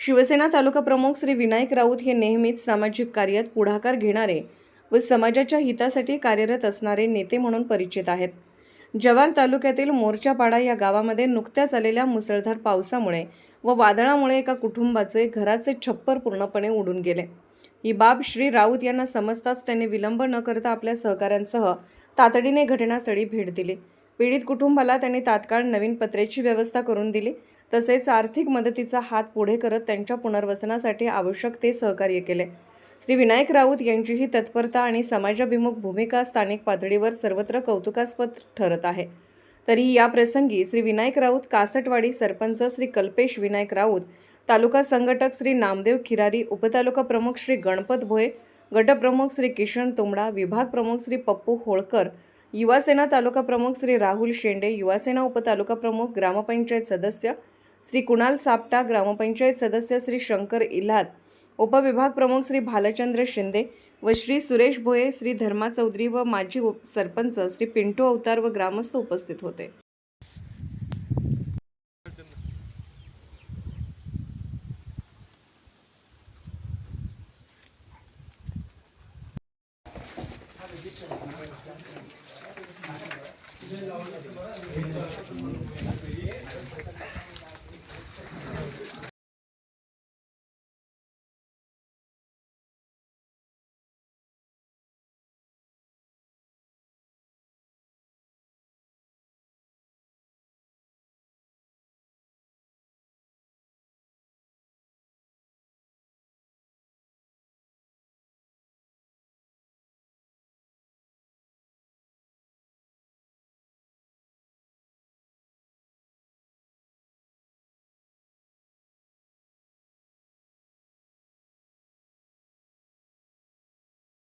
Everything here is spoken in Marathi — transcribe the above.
शिवसेना तालुका प्रमुख श्री विनायक राऊत हे नेहमीच सामाजिक कार्यात पुढाकार घेणारे व समाजाच्या हितासाठी कार्यरत असणारे नेते म्हणून परिचित आहेत. जव्हार तालुक्यातील मोर्चापाडा या गावामध्ये नुकत्याच आलेल्या मुसळधार पावसामुळे व वादळामुळे एका कुटुंबाचे घराचे छप्पर पूर्णपणे उडून गेले. ही बाब श्री राऊत यांना समजताच त्यांनी विलंब न करता आपल्या सहकाऱ्यांसह तातडीने घटनास्थळी भेट दिली. पीडित कुटुंबाला त्यांनी तात्काळ नवीन पत्र्याची व्यवस्था करून दिली तसेच आर्थिक मदतीचा हात पुढे करत त्यांच्या पुनर्वसनासाठी आवश्यक ते सहकार्य केले. श्री विनायक राऊत यांची ही तत्परता आणि समाजाभिमुख भूमिका स्थानिक पातळीवर सर्वत्र कौतुकास्पद ठरत आहे. तरी या प्रसंगी श्री विनायक राऊत कासटवाडी सरपंच श्री कल्पेश विनायक राऊत तालुका संघटक श्री नामदेव खिरारी उपतालुका प्रमुख श्री गणपत भोये गटप्रमुख श्री किशन तोमडा विभाग प्रमुख श्री पप्पू होळकर युवासेना तालुका प्रमुख श्री राहुल शेंडे युवासेना उपतालुका प्रमुख ग्रामपंचायत सदस्य श्री कुणाल सापटा ग्रामपंचायत सदस्य श्री शंकर इल्हात उपविभाग प्रमुख श्री भालचंद्र शिंदे व श्री सुरेश भोये श्री धर्मा चौधरी व माजी उप सरपंच श्री पिंटू अवतार व ग्रामस्थ उपस्थित होते.